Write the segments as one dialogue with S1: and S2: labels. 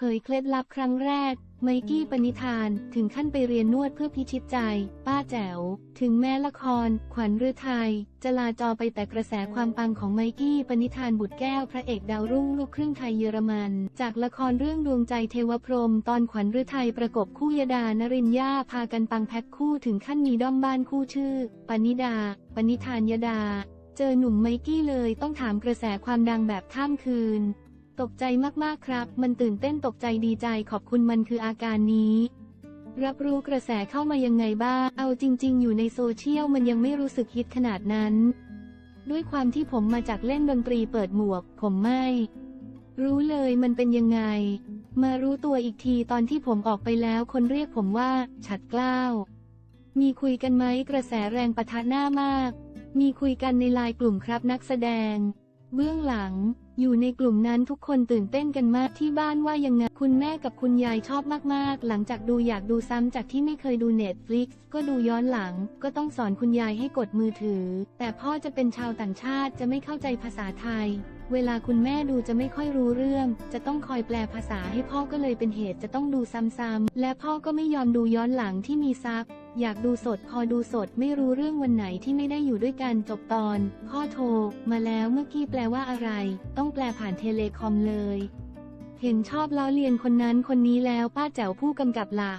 S1: เผยเคล็ดลับครั้งแรก ไมกี้ปณิธานถึงขั้นไปเรียนนวดเพื่อพิชิตใจ ป้าแจ๋ว ถึงแม้ละคร ขวัญฤทัยจะลาจอไปแต่กระแสความปังของไมกี้ปณิธานบุตรแก้วพระเอกดาวรุ่งลูกครึ่งไทยเยอรมัน จากละครเรื่องดวงใจเทวพรหมตอนขวัญฤทัยประกบคู่ยดานรินยาพากันปังแพ็คคู่ถึงขั้นมีด้อมบ้านคู่ชื่อ ปณิดา ปณิธานยดา เจอหนุ่มไมกี้เลยต้องถามกระแสความดังแบบข้ามคืน ตกใจมากๆครับ มันตื่นเต้นตกใจดีใจขอบคุณมันคืออาการนี้ รับรู้กระแสเข้ามายังไงบ้าง เอาจริง ๆ อยู่ในโซเชียลมันยังไม่รู้สึกฮิตขนาดนั้น ด้วยความที่ผมมาจากเล่นดนตรีเปิดหมวก ผมไม่ รู้เลยมันเป็นยังไง มารู้ตัวอีกทีตอนที่ผมออกไปแล้วคนเรียกผมว่า ฉัดกล้าว มีคุยกันไหมกระแสแรงปะทะหน้ามาก มีคุยกันในไลน์กลุ่มครับนักแสดง เบื้องหลัง อยู่ในกลุ่มนั้นทุกคนตื่นเต้นกันมากที่บ้านว่ายังไง คุณแม่กับคุณยายชอบมากๆ หลังจากดูอยากดูซ้ำจากที่ไม่เคยดูเน็ตฟลิกซ์ก็ดูย้อนหลัง ก็ต้องสอนคุณยายให้กดมือถือ แต่พ่อจะเป็นชาวต่างชาติจะไม่เข้าใจภาษาไทย เวลาคุณแม่ดูจะไม่ค่อยรู้เรื่อง จะต้องคอยแปลภาษาให้พ่อก็เลยเป็นเหตุจะต้องดูซ้ำๆ และพ่อก็ไม่ยอมดูย้อนหลังที่มีซับอยากดูสดพอดูสดไม่รู้เรื่องวันไหนที่ไม่ได้อยู่ด้วยกันจบตอน พ่อโทร มาแล้วเมื่อกี้แปลว่าอะไร ต้องแปลผ่านเทเลคอมเลย เห็นชอบล้อเลียนคนนั้นคนนี้แล้วป้าแจ๋วผู้กำกับล่ะ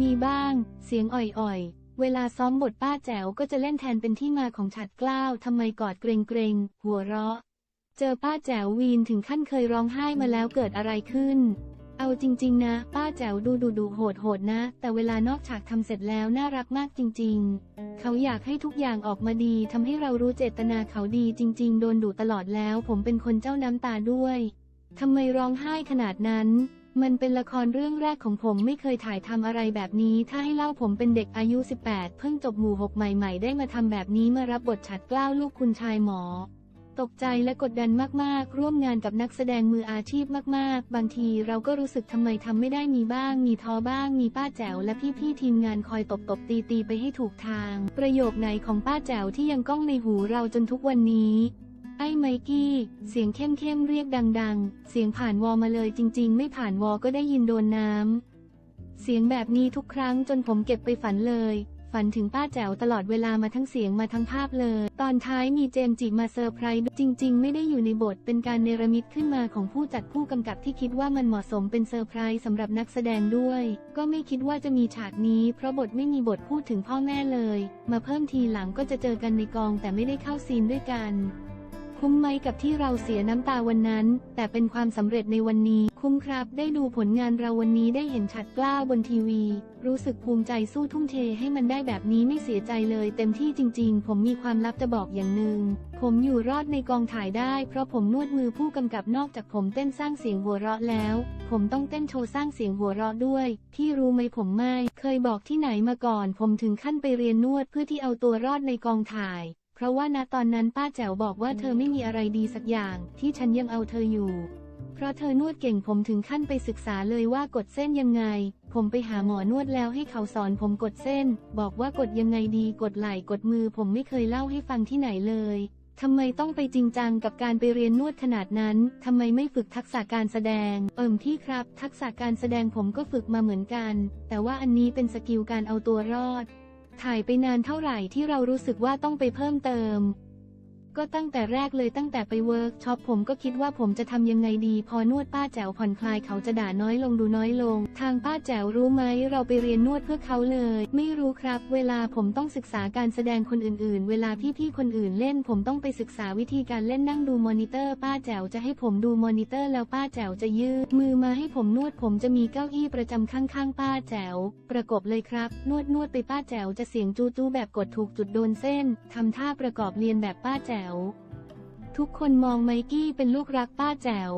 S1: มีบ้าง เสียงอ่อยๆ เวลาซ้อมบทป้าแจ๋วก็จะเล่นแทนเป็นที่มาของฉัดกล้าวทำไมกอดเกรงเกรงหัวเราะ เจอป้าแจ๋ววีนถึงขั้นเคยร้องไห้มาแล้วเกิดอะไรขึ้นเอาจริง ๆ นะ ป้าแจ๋วดูดูดูโหดโหดนะ แต่เวลานอกฉากทำเสร็จแล้วน่ารักมากจริง ๆ เขาอยากให้ทุกอย่างออกมาดีทำให้เรารู้เจตนาเขาดีจริง ๆ โดนดุตลอดแล้ว ผมเป็นคนเจ้าน้ำตาด้วยทำไมร้องไห้ขนาดนั้นมันเป็นละครเรื่องแรกของผมไม่เคยถ่ายทำอะไรแบบนี้ ถ้าให้เล่าผมเป็นเด็กอายุ 18 เพิ่งจบหมู่หกใหม่ ๆ ได้มาทำแบบนี้มารับบทฉัดเกล้าวลูกคุณชายหมอ ตกใจและกดดันมากๆ ร่วมงานกับนักแสดงมืออาชีพมากๆ บางทีเราก็รู้สึกทำไมทำไม่ได้มีบ้าง มีท้อบ้าง มีป้าแจ๋วและพี่ๆทีมงานคอยตบตบตีตีๆไปให้ถูกทาง ประโยคไหนของป้าแจ๋วที่ยังก้องในหูเราจนทุกวันนี้ ไอ้ไมกี้ เสียงเข้มๆเรียกดัง ๆ เสียงผ่านวอมาเลยจริง ๆ ไม่ผ่านวอก็ได้ยินโดนน้ำเสียงแบบนี้ทุกครั้งจนผมเก็บไปฝันเลย ฝันถึงป้าแจ๋วตลอดเวลามาทั้งเสียงมาทั้งภาพเลย ตอนท้ายมีเจมจิมาเซอร์ไพรส์จริง ๆ ไม่ได้อยู่ในบทเป็นการเนรมิตขึ้นมาของผู้จัดผู้กำกับที่คิดว่ามันเหมาะสมเป็นเซอร์ไพรส์สำหรับนักแสดงด้วย ก็ไม่คิดว่าจะมีฉากนี้ เพราะบทไม่มีบทพูดถึงพ่อแม่เลย มาเพิ่มทีหลังก็จะเจอกันในกองแต่ไม่ได้เข้าซีนด้วยกัน คุ้มไหมกับที่เราเสียน้ำตาวันนั้น แต่เป็นความสำเร็จในวันนี้ คุ้มครับ ได้ดูผลงานเราวันนี้ได้เห็นฉัดกล้าบนทีวี รู้สึกภูมิใจสู้ทุ่มเทให้มันได้แบบนี้ไม่เสียใจเลย เต็มที่จริง ๆ ผมมีความลับจะบอกอย่างหนึ่ง ผมอยู่รอดในกองถ่ายได้ เพราะผมนวดมือผู้กำกับนอกจากผมเต้นสร้างเสียงหัวเราะแล้ว ผมต้องเต้นโชว์สร้างเสียงหัวเราะด้วยพี่รู้ไหมผมไม่ เคยบอกที่ไหนมาก่อน ผมถึงขั้นไปเรียนนวดเพื่อที่เอาตัวรอดในกองถ่าย เพราะว่าณตอนนั้นป้าแจ๋วบอกว่าเธอไม่มีอะไรดีสักอย่าง ที่ฉันยังเอาเธออยู่ เพราะเธอนวดเก่งผมถึงขั้นไปศึกษาเลยว่ากดเส้นยังไง ผมไปหาหมอนวดแล้วให้เขาสอนผมกดเส้น บอกว่ากดยังไงดีกดไหล่กดมือ ผมไม่เคยเล่าให้ฟังที่ไหนเลยทำไมต้องไปจริงจังกับการไปเรียนนวดขนาดนั้น ทำไมไม่ฝึกทักษะการแสดง เอิ่มพี่ครับ ทักษะการแสดงผมก็ฝึกมาเหมือนกัน แต่ว่าอันนี้เป็นสกิลการเอาตัวรอด ถ่ายไปนานเท่าไหร่ที่เรารู้สึกว่าต้องไปเพิ่มเติม ก็ตั้งแต่แรกเลยตั้งแต่ไปเวิร์กช็อปผมก็คิดว่าผมจะทำยังไงดี พอนวดป้าแจ๋วผ่อนคลายเขาจะด่าน้อยลงดูน้อยลง ทางป้าแจ๋วรู้ไหมเราไปเรียนนวดเพื่อเขาเลย ไม่รู้ครับ เวลาผมต้องศึกษาการแสดงคนอื่นๆ เวลาพี่ๆคนอื่นเล่น ผมต้องไปศึกษาวิธีการเล่นนั่งดูมอนิเตอร์ ป้าแจ๋วจะให้ผมดูมอนิเตอร์ แล้วป้าแจ๋วจะยืดมือมาให้ผมนวดผมจะมีเก้าอี้ประจำข้างๆ ป้าแจ๋วประกบเลยครับ นวดนวดไปป้าแจ๋วจะเสียงจูจูแบบกดถูกจุดโดนเส้นทำท่าประกอบเรียนแบบป้าแจ๋ว ทุกคนมองไมกี้เป็นลูกรักป้าแจ๋ว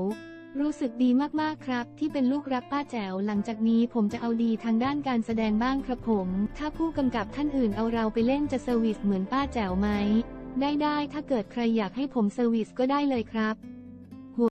S1: รู้สึกดีมากๆครับ ที่เป็นลูกรักป้าแจ๋ว หลังจากนี้ผมจะเอาดีทางด้านการแสดงบ้างครับผม ถ้าผู้กำกับท่านอื่นเอาเราไปเล่นจะเซอร์วิสเหมือนป้าแจ๋วไหม ได้ได้ถ้าเกิดใครอยากให้ผมเซอร์วิสก็ได้เลยครับ